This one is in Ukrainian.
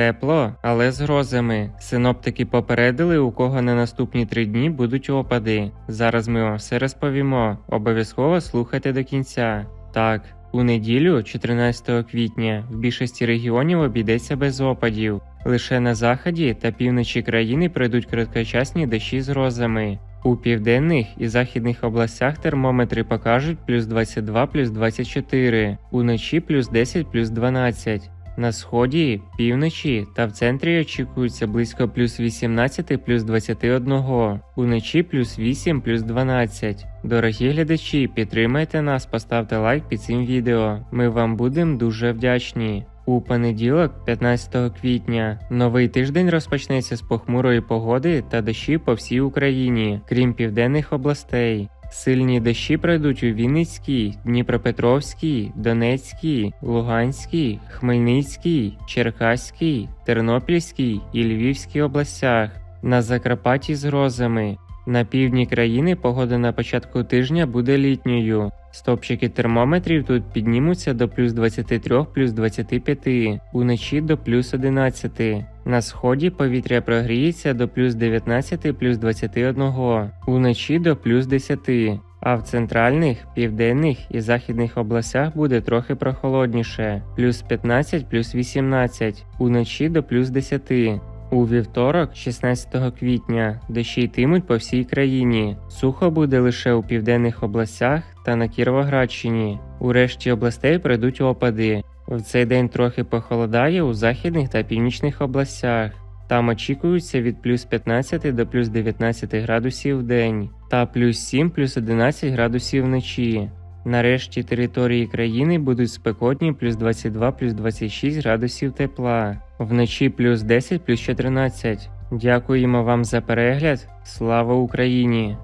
Тепло, але з грозами. Синоптики попередили, у кого на наступні три дні будуть опади. Зараз ми вам все розповімо. Обов'язково слухайте до кінця. Так, у неділю, 14 квітня, в більшості регіонів обійдеться без опадів. Лише на заході та півночі країни пройдуть короткочасні дощі з грозами. У південних і західних областях термометри покажуть плюс 22 плюс 24, уночі плюс 10 плюс 12. На сході, півночі та в центрі очікується близько плюс 18 плюс 21, уночі плюс 8 плюс 12. Дорогі глядачі, підтримайте нас, поставте лайк під цим відео. Ми вам будемо дуже вдячні. У понеділок, 15 квітня, новий тиждень розпочнеться з похмурої погоди та дощів по всій Україні, крім південних областей. Сильні дощі пройдуть у Вінницькій, Дніпропетровській, Донецькій, Луганській, Хмельницькій, Черкаській, Тернопільській і Львівській областях, на Закарпатті з грозами. На півдні країни погода на початку тижня буде літньою. Стопчики термометрів тут піднімуться до плюс 23 плюс 25, уночі до плюс 11. На сході повітря прогріється до плюс 19 плюс 21, уночі до плюс 10. А в центральних, південних і західних областях буде трохи прохолодніше плюс 15 плюс 18, уночі до плюс 10. У вівторок, 16 квітня, дощі йтимуть по всій країні. Сухо буде лише у південних областях та на Кіровоградщині. У решті областей пройдуть опади. В цей день трохи похолодає у західних та північних областях. Там очікується від плюс 15 до плюс 19 градусів в день та плюс 7 плюс 11 градусів вночі. Нарешті території країни будуть спекотні плюс 22 плюс 26 градусів тепла, вночі плюс 10 плюс 14. Дякуємо вам за перегляд. Слава Україні!